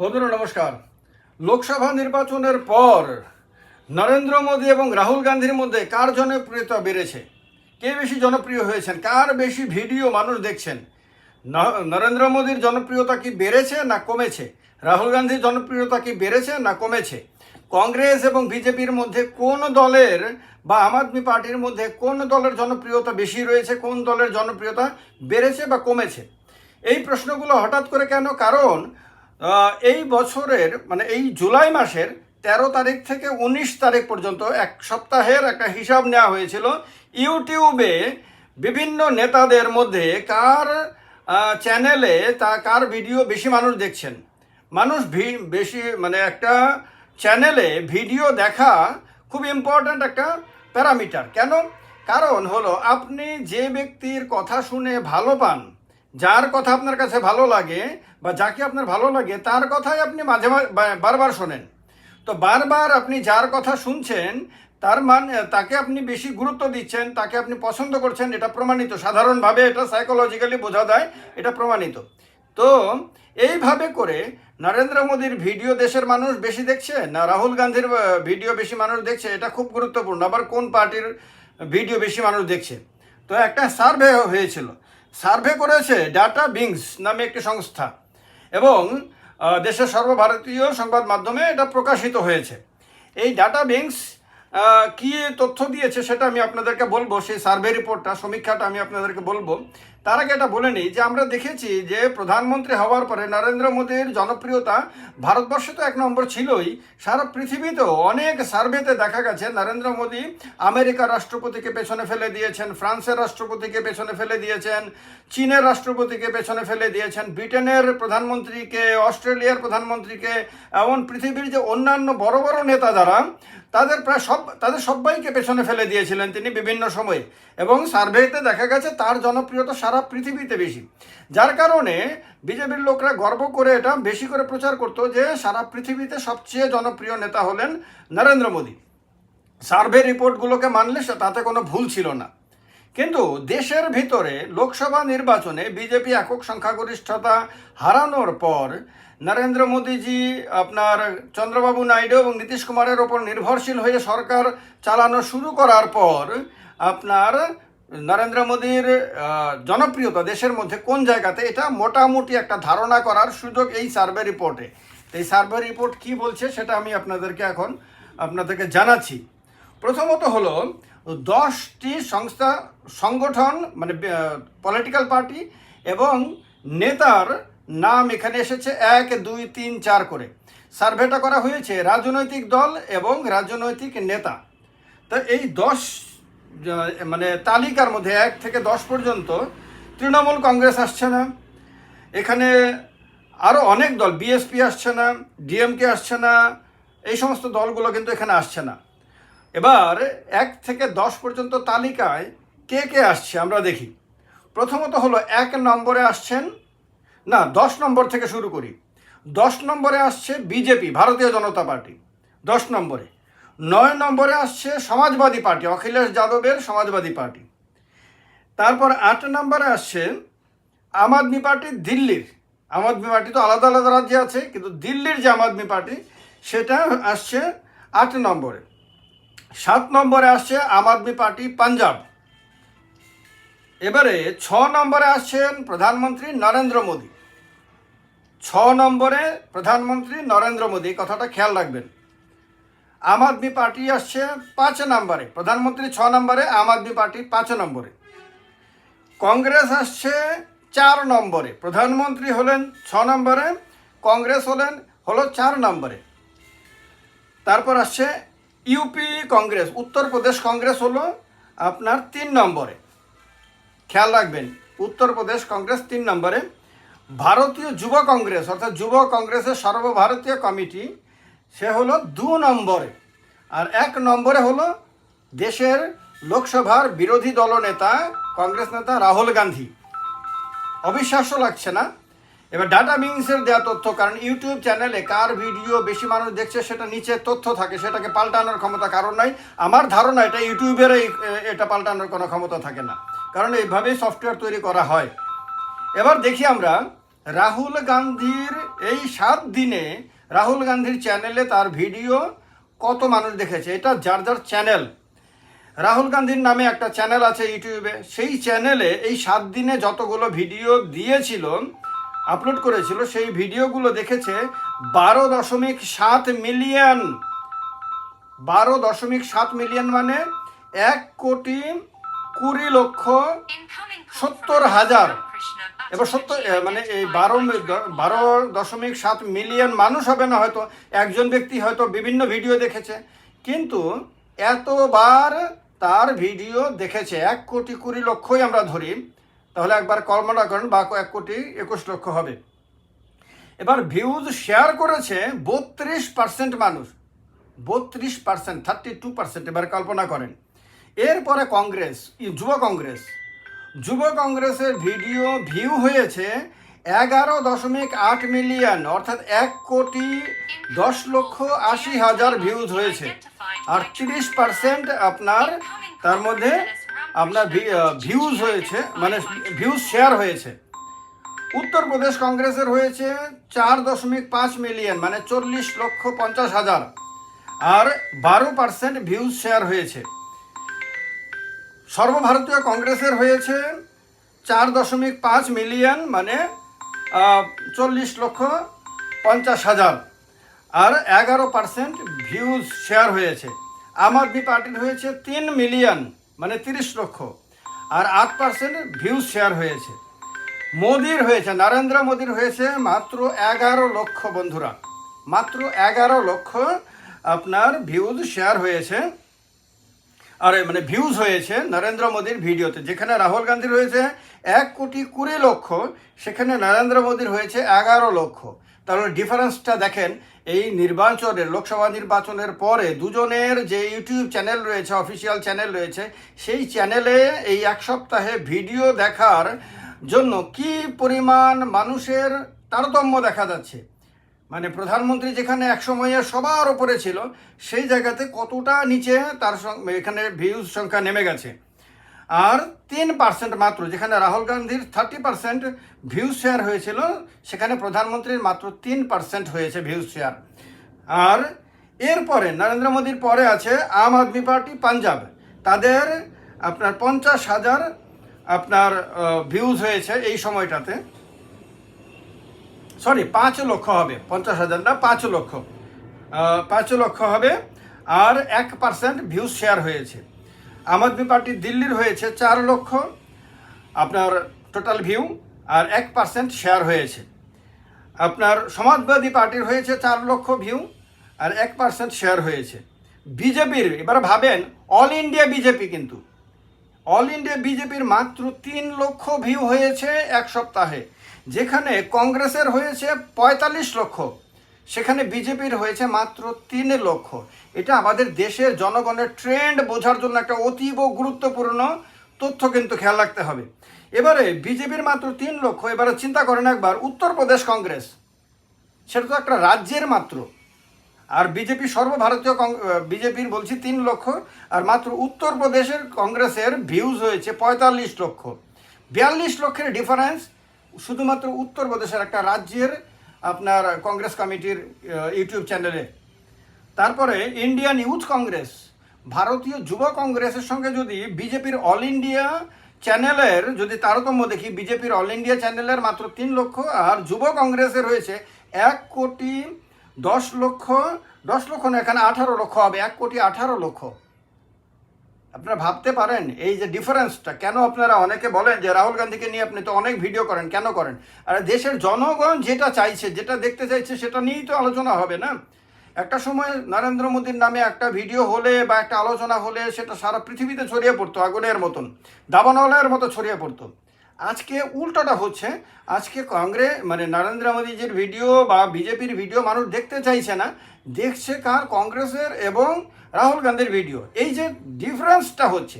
বন্ধুরা, নমস্কার। লোকসভা নির্বাচনের পর নরেন্দ্র মোদী এবং রাহুল গান্ধীর মধ্যে কার জনপ্রিয়তা বেড়েছে? কে বেশি জনপ্রিয় হয়েছেন? কার বেশি ভিডিও মানুষ দেখছেন? নরেন্দ্র মোদীর জনপ্রিয়তা কি বেড়েছে না কমেছে? রাহুল গান্ধীর জনপ্রিয়তা কি বেড়েছে না কমেছে? কংগ্রেস এবং বিজেপির মধ্যে কোন দলের বা আম আদমি পার্টির মধ্যে কোন দলের জনপ্রিয়তা বেশি রয়েছে, কোন দলের জনপ্রিয়তা বেড়েছে বা কমেছে? এই প্রশ্নগুলো হঠাৎ করে কেন? কারণ এই বছরের মানে এই জুলাই মাসের তেরো তারিখ থেকে উনিশ তারিখ পর্যন্ত এক সপ্তাহের একটা হিসাব নেওয়া হয়েছিল। ইউটিউবে বিভিন্ন নেতাদের মধ্যে কার চ্যানেলে তা, কার ভিডিও বেশি মানুষ দেখছেন? মানুষ বেশি মানে একটা চ্যানেলে ভিডিও দেখা খুব ইম্পর্ট্যান্ট একটা প্যারামিটার। কেন? কারণ হলো আপনি যে ব্যক্তির কথা শুনে ভালো পান যার কথা আপনার কাছে ভালো লাগে বা যাকে আপনার ভালো লাগে, তার কথাই আপনি মাঝে বারবার শোনেন। তো বারবার আপনি যার কথা শুনছেন, তার মানে তাকে আপনি বেশি গুরুত্ব দিচ্ছেন, তাকে আপনি পছন্দ করছেন, এটা প্রমাণিত। সাধারণভাবে এটা সাইকোলজিক্যালি বোঝা যায়, এটা প্রমাণিত। তো এইভাবে করে নরেন্দ্র মোদীর ভিডিও দেশের মানুষ বেশি দেখছে, না রাহুল গান্ধীর ভিডিও বেশি মানুষ দেখছে, এটা খুব গুরুত্বপূর্ণ। আবার কোন পার্টির ভিডিও বেশি মানুষ দেখছে? তো একটা সার্ভে হয়েছিল। সার্ভে করেছে ডাটা বিংস নামে একটি সংস্থা। এবং দেশের সর্বভারতীয় সংবাদ মাধ্যমে এটা প্রকাশিত হয়েছে। এই ডাটা বিংস কী তথ্য দিয়েছে সেটা আমি আপনাদেরকে বলব, সেই সার্ভে রিপোর্টটা, সমীক্ষাটা আমি আপনাদেরকে বলব। তার আগে এটা বলে নিই যে আমরা দেখেছি যে প্রধানমন্ত্রী হওয়ার পরে নরেন্দ্র মোদীর জনপ্রিয়তা ভারতবর্ষে তো এক নম্বর ছিলই। সারা পৃথিবীতেও অনেক সার্ভেতে দেখা গেছে নরেন্দ্র মোদী আমেরিকার রাষ্ট্রপতিকে পেছনে ফেলে দিয়েছেন, ফ্রান্সের রাষ্ট্রপতিকে পেছনে ফেলে দিয়েছেন, চীনের রাষ্ট্রপতিকে পেছনে ফেলে দিয়েছেন, ব্রিটেনের প্রধানমন্ত্রীকে, অস্ট্রেলিয়ার প্রধানমন্ত্রীকে, এমন পৃথিবীর যে অন্যান্য বড় বড় নেতা যারা, তাদের প্রায় সব, তাদের সবাইকে পেছনে ফেলে দিয়েছিলেন তিনি বিভিন্ন সময়ে। এবং সার্ভেতে দেখা গেছে তার জনপ্রিয়তা সারা পৃথিবীতে বেশি। যার কারণে বিজেপির লোকরা গর্ব করে এটা বেশি করে প্রচার করতো যে সারা পৃথিবীতে সবচেয়ে জনপ্রিয় নেতা হলেন নরেন্দ্র মোদী। সার্ভে রিপোর্টগুলোকে মানলে তাতে কোনো ভুল ছিল না। কিন্তু দেশের ভিতরে লোকসভা নির্বাচনে বিজেপি একক সংখ্যাগরিষ্ঠতা হারানোর পর নরেন্দ্র মোদীজি আপনার চন্দ্রবাবু নাইডু এবং নীতিশ কুমারের ওপর নির্ভরশীল হয়ে সরকার চালানো শুরু করার পর আপনার নরেন্দ্র মোদীর জনপ্রিয়তা দেশের মধ্যে কোন জায়গাতে, এটা মোটামুটি একটা ধারণা করার সুযোগ এই সার্ভে রিপোর্টে। এই সার্ভে রিপোর্ট কি বলছে সেটা আমি আপনাদেরকে এখন আপনাদেরকে জানাচ্ছি। প্রথমত হলো, দশটি সংস্থা, সংগঠন মানে পলিটিক্যাল পার্টি এবং নেতার নাম এখানে এসেছে এক, দুই, তিন, চার করে। সার্ভেটা করা হয়েছে রাজনৈতিক দল এবং রাজনৈতিক নেতা। তো এই দশ মানে তালিকার মধ্যে এক থেকে দশ পর্যন্ত তৃণমূল কংগ্রেস আসছে না। এখানে আরও অনেক দল বিএসপি আসছে না ডিএমকে আসছে না, এই সমস্ত দলগুলো কিন্তু এখানে আসছে না। এবার এক থেকে দশ পর্যন্ত তালিকায় কে কে আসছে আমরা দেখি। প্রথমত হলো এক নম্বরে আসছেন, না, দশ নম্বর থেকে শুরু করি। দশ নম্বরে আসছে বিজেপি, ভারতীয় জনতা পার্টি। দশ নম্বরে। নয় নম্বরে আসছে সমাজবাদী পার্টি, অখিলেশ যাদবের সমাজবাদী পার্টি। তারপর আট নম্বরে আসছে আম আদমি পার্টি দিল্লির। আম আদমি পার্টি তো আলাদা আলাদা রাজ্যে আছে, কিন্তু দিল্লির যে আম আদমি পার্টি, সেটা আসছে আট নম্বরে। সাত নম্বরে আসছে আম আদমি পার্টি পাঞ্জাব। এবারে ছ নম্বরে আসছেন প্রধানমন্ত্রী নরেন্দ্র মোদী। ছ নম্বরে প্রধানমন্ত্রী নরেন্দ্র মোদী কথাটা খেয়াল রাখবেন। আম আদমি পার্টি আসছে পাঁচ নম্বরে, প্রধানমন্ত্রী ছ নম্বরে, আম আদমি পার্টি পাঁচ নম্বরে। কংগ্রেস আসছে চার নম্বরে, প্রধানমন্ত্রী হলেন ছ নম্বরে, কংগ্রেস হলেন, হলো চার নম্বরে। তারপর আসছে ইউপি কংগ্রেস, উত্তরপ্রদেশ কংগ্রেস হলো আপনার তিন নম্বরে। খেয়াল রাখবেন, উত্তরপ্রদেশ কংগ্রেস তিন নম্বরে। ভারতীয় যুব কংগ্রেস, অর্থাৎ যুব কংগ্রেসের সর্বভারতীয় কমিটি সে হলো দু নম্বরে। আর এক নম্বরে হলো দেশের লোকসভার বিরোধী দলনেতা কংগ্রেস নেতা রাহুল গান্ধী। অবিশ্বাস্য লাগছে না? এবার ডাটা মিংসের দেওয়া তথ্য, কারণ ইউটিউব চ্যানেলে কার ভিডিও বেশি মানুষ দেখছে সেটা নিচে তথ্য থাকে, সেটাকে পাল্টানোর ক্ষমতা কারণ নাই। আমার ধারণা এটা ইউটিউবের এটা পাল্টানোর কোনো ক্ষমতা থাকে না, কারণ এইভাবেই সফটওয়্যার তৈরি করা হয়। এবার দেখি আমরা, রাহুল গান্ধীর এই সাত দিনে রাহুল গান্ধীর চ্যানেলে তার ভিডিও কত মানুষ দেখেছে, এটা যার যার চ্যানেল রাহুল গান্ধীর নামে একটা চ্যানেল আছে ইউটিউবে, সেই চ্যানেলে এই সাত দিনে যতগুলো ভিডিও দিয়েছিল আপলোড করেছিল, সেই ভিডিওগুলো দেখেছে বারো দশমিক সাত মিলিয়ন বারো দশমিক সাত মিলিয়ন মানে এক কোটি কুড়ি লক্ষ সত্তর হাজার। এবার এ, মানে এই বারো বারো দশমিক সাত মিলিয়ন মানুষ হবে না হয়তো একজন ব্যক্তি হয়তো বিভিন্ন ভিডিও দেখেছে। কিন্তু এতবার তার ভিডিও দেখেছে এক কোটি কুড়ি লক্ষই আমরা ধরি। তাহলে একবার কল্পনা করেন বা এক কোটি একুশ লক্ষ হবে। এবার ভিউজ শেয়ার করেছে বত্রিশ পার্সেন্ট মানুষ। বত্রিশ পার্সেন্ট থার্টি টু পার্সেন্ট এবার কল্পনা করেন। এরপরে কংগ্রেস যুব কংগ্রেস যুব কংগ্রেসের ভিডিও ভিউ হয়েছে এগারো দশমিক আট মিলিয়ন, অর্থাৎ এক কোটি দশ লক্ষ আশি হাজার ভিউজ হয়েছে। আর তিরিশ পার্সেন্ট আপনার, তার মধ্যে আপনার ভিউজ হয়েছে মানে ভিউজ শেয়ার হয়েছে। উত্তরপ্রদেশ কংগ্রেসের হয়েছে চার দশমিক পাঁচ মিলিয়ন মানে চল্লিশ লক্ষ পঞ্চাশ হাজার। আর বারো পার্সেন্ট ভিউজ শেয়ার হয়েছে। সর্বভারতীয় কংগ্রেসের হয়েছে চার দশমিক পাঁচ মিলিয়ন মানে চল্লিশ লক্ষ পঞ্চাশ হাজার। আর এগারো পার্সেন্ট ভিউজ শেয়ার হয়েছে। আম আদমি পার্টির হয়েছে তিন মিলিয়ন মানে তিরিশ লক্ষ। আর আট পার্সেন্ট ভিউজ শেয়ার হয়েছে। মোদির হয়েছে, নরেন্দ্র মোদির হয়েছে মাত্র এগারো লক্ষ বন্ধুরা। মাত্র এগারো লক্ষ আপনার ভিউজ শেয়ার হয়েছে। আরে মানে ভিউজ হয়েছে নরেন্দ্র মোদীর ভিডিওতে, যেখানে রাহুল গান্ধীর হয়েছে এক কোটি কুড়ি লক্ষ, সেখানে নরেন্দ্র মোদীর হয়েছে এগারো লক্ষ। তাহলে ডিফারেন্সটা দেখেন, এই নির্বাচনের, লোকসভা নির্বাচনের পরে দুজনের যে ইউটিউব চ্যানেল রয়েছে অফিসিয়াল চ্যানেল রয়েছে, সেই চ্যানেলে এই এক সপ্তাহে ভিডিও দেখার জন্য কি পরিমাণ মানুষের তারতম্য দেখা যাচ্ছে? মানে প্রধানমন্ত্রী যেখানে এক সময়ে সবার ওপরে ছিল, সেই জায়গাতে কতটা নিচে তার এখানে ভিউজ সংখ্যা নেমে গেছে। আর তিন পার্সেন্ট মাত্র, যেখানে রাহুল গান্ধীর থার্টি পার্সেন্ট ভিউজ শেয়ার হয়েছিল, সেখানে প্রধানমন্ত্রীর মাত্র তিন পার্সেন্ট হয়েছে ভিউজ শেয়ার আর এরপরে নরেন্দ্র মোদীর পরে আছে আম আদমি পার্টি পাঞ্জাব। তাদের আপনার পঞ্চাশ হাজার আপনার ভিউজ হয়েছে এই সময়টাতে। সরি, পাঁচ লক্ষ হবে, পঞ্চাশ হাজার না, পাঁচ লক্ষ। পাঁচ লক্ষ হবে, আর এক পার্সেন্ট ভিউজ শেয়ার হয়েছে। আম আদমি পার্টি দিল্লির হয়েছে চার লক্ষ, আপনার টোটাল ভিউ আর এক পার্সেন্ট শেয়ার হয়েছে। আপনার সমাজবাদী পার্টির হয়েছে চার লক্ষ ভিউ আর এক পার্সেন্ট শেয়ার হয়েছে। বিজেপির, এবার ভাবেন অল ইন্ডিয়া বিজেপি কিন্তু। অল ইন্ডিয়া বিজেপির মাত্র তিন লক্ষ ভিউ হয়েছে এক সপ্তাহে। যেখানে কংগ্রেসের হয়েছে পঁয়তাল্লিশ লক্ষ, সেখানে বিজেপির হয়েছে মাত্র তিন লক্ষ। এটা আমাদের দেশের জনগণের ট্রেন্ড বোঝার জন্য একটা অতীব গুরুত্বপূর্ণ তথ্য কিন্তু খেয়াল রাখতে হবে। এবারে বিজেপির মাত্র তিন লক্ষ, এবারে চিন্তা করেন একবার, উত্তরপ্রদেশ কংগ্রেস, সেটা তো একটা রাজ্যের মাত্র। আর বিজেপি সর্বভারতীয় বিজেপির বলছি তিন লক্ষ, আর মাত্র উত্তরপ্রদেশের কংগ্রেসের ভিউজ হয়েছে পঁয়তাল্লিশ লক্ষ। বিয়াল্লিশ লক্ষের ডিফারেন্স শুধুমাত্র উত্তরপ্রদেশের একটা রাজ্যের আপনার কংগ্রেস কমিটির ইউটিউব চ্যানেলে। তারপরে ইন্ডিয়ান ইউথ কংগ্রেস, ভারতীয় যুব কংগ্রেসের সঙ্গে যদি বিজেপির অল ইন্ডিয়া চ্যানেলের, যদি তারতম্য দেখি, বিজেপির অল ইন্ডিয়া চ্যানেলের মাত্র তিন লক্ষ আর যুব কংগ্রেসের হয়েছে এক কোটি দশ লক্ষ দশ লক্ষ না এখানে আঠারো লক্ষ হবে, এক কোটি আঠারো লক্ষ। আপনারা ভাবতে পারেন এই যে ডিফারেন্সটা কেন আপনারা অনেকে বলেন যে রাহুল গান্ধীকে নিয়ে আপনি তো অনেক ভিডিও করেন, কেন করেন? আর দেশের জনগণ যেটা চাইছে, যেটা দেখতে চাইছে, সেটা নিয়েই তো আলোচনা হবে না? একটা সময় নরেন্দ্র মোদীর নামে একটা ভিডিও হলে বা একটা আলোচনা হলে সেটা সারা পৃথিবীতে ছড়িয়ে পড়তো, আগুনের মতন। দাবানলের মতো ছড়িয়ে পড়তো। আজকে উল্টোটা হচ্ছে, আজকে কংগ্রেস মানে নরেন্দ্র মোদীজির ভিডিও বা বিজেপির ভিডিও মানুষ দেখতে চাইছে না দেখছে কার কংগ্রেসের এবং রাহুল গান্ধীর ভিডিও। এই যে ডিফারেন্সটা হচ্ছে,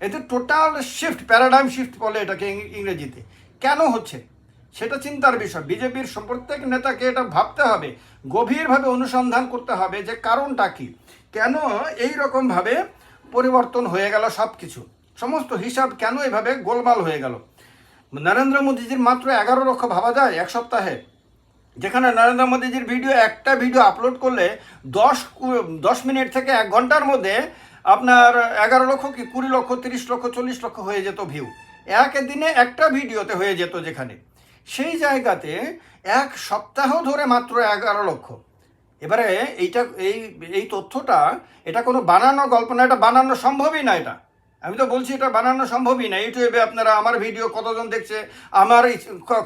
এতে টোটাল শিফট প্যারাডাইম শিফট বলে এটাকে ইংরেজিতে। কেন হচ্ছে? সেটা চিন্তার বিষয়। বিজেপির প্রত্যেক নেতাকে এটা ভাবতে হবে, গভীরভাবে অনুসন্ধান করতে হবে যে কারণটা কি। কেন এই রকমভাবে পরিবর্তন হয়ে গেল সব কিছু সমস্ত হিসাব কেন এভাবে গোলমাল হয়ে গেল? নরেন্দ্র মোদীজির মাত্র এগারো লক্ষ ভাবা যায় এক সপ্তাহে। যেখানে নরেন্দ্র মোদীজির ভিডিও, একটা ভিডিও আপলোড করলে দশ দশ মিনিট থেকে এক ঘণ্টার মধ্যে আপনার এগারো লক্ষ কি, কুড়ি লক্ষ, তিরিশ লক্ষ, চল্লিশ লক্ষ হয়ে যেত ভিউ এক দিনে একটা ভিডিওতে হয়ে যেত যেখানে। সেই জায়গাতে এক সপ্তাহ ধরে মাত্র এগারো লক্ষ। এবারে এইটা, এই এই তথ্যটা, এটা কোনো বানানো গল্প না, এটা বানানো সম্ভবই না এটা। আমি তো বলছি এটা বানানো সম্ভবই না। ইউটিউবে আপনারা আমার ভিডিও কতজন দেখছে, আমার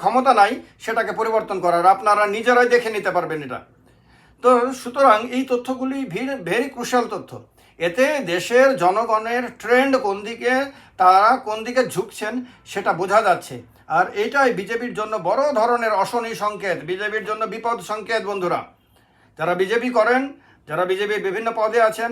ক্ষমতা নাই, সেটাকে পরিবর্তন করার। আপনারা নিজেরাই দেখে নিতে পারবেন এটা। তো সুতরাং এই তথ্যগুলি ভিড় ভেরি ক্রুশাল তথ্য। এতে দেশের জনগণের ট্রেন্ড কোন দিকে, তারা কোন দিকে ঝুঁকছেন, সেটা বোঝা যাচ্ছে। আর এটাই বিজেপির জন্য বড় ধরনের অশনি সংকেত, বিজেপির জন্য বিপদ সংকেত, বন্ধুরা। যারা বিজেপি করেন যারা বিজেপির বিভিন্ন পদে আছেন,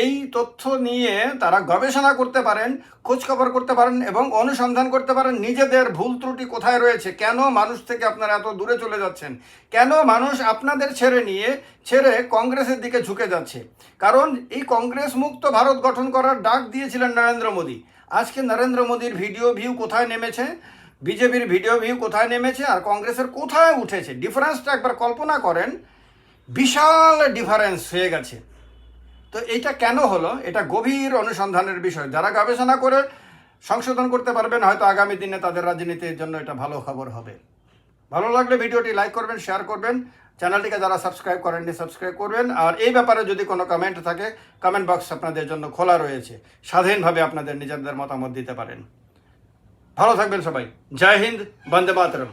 এই তথ্য নিয়ে তারা গবেষণা করতে পারেন, খোঁজখবর করতে পারেন এবং অনুসন্ধান করতে পারেন নিজেদের ভুল ত্রুটি কোথায় রয়েছে, কেন মানুষ থেকে আপনারা এত দূরে চলে যাচ্ছেন, কেন মানুষ আপনাদের ছেড়ে নিয়ে, ছেড়ে কংগ্রেসের দিকে ঝুঁকে যাচ্ছে। কারণ এই কংগ্রেস মুক্ত ভারত গঠন করার ডাক দিয়েছিলেন নরেন্দ্র মোদী। আজকে নরেন্দ্র মোদীর ভিডিও ভিউ কোথায় নেমেছে? বিজেপির ভিডিও ভিউ কোথায় নেমেছে? আর কংগ্রেসের কোথায় উঠেছে? ডিফারেন্সটা একবার কল্পনা করেন। বিশাল ডিফারেন্স হয়ে গেছে। তো এইটা কেন হলো? এটা গভীর অনুসন্ধানের বিষয়। যারা গবেষণা করে সংশোধন করতে পারবেন, হয়তো আগামী দিনে তাদের রাজনীতির জন্য এটা ভালো খবর হবে। ভালো লাগলে ভিডিওটি লাইক করবেন শেয়ার করবেন। চ্যানেলটিকে যারা সাবস্ক্রাইব করেননি সাবস্ক্রাইব করবেন। আর এই ব্যাপারে যদি কোনো কমেন্ট থাকে কমেন্ট বক্স আপনাদের জন্য খোলা রয়েছে। স্বাধীনভাবে আপনাদের নিজেদের মতামত দিতে পারেন। ভালো থাকবেন সবাই। জয় হিন্দ, বন্দে মাতরম।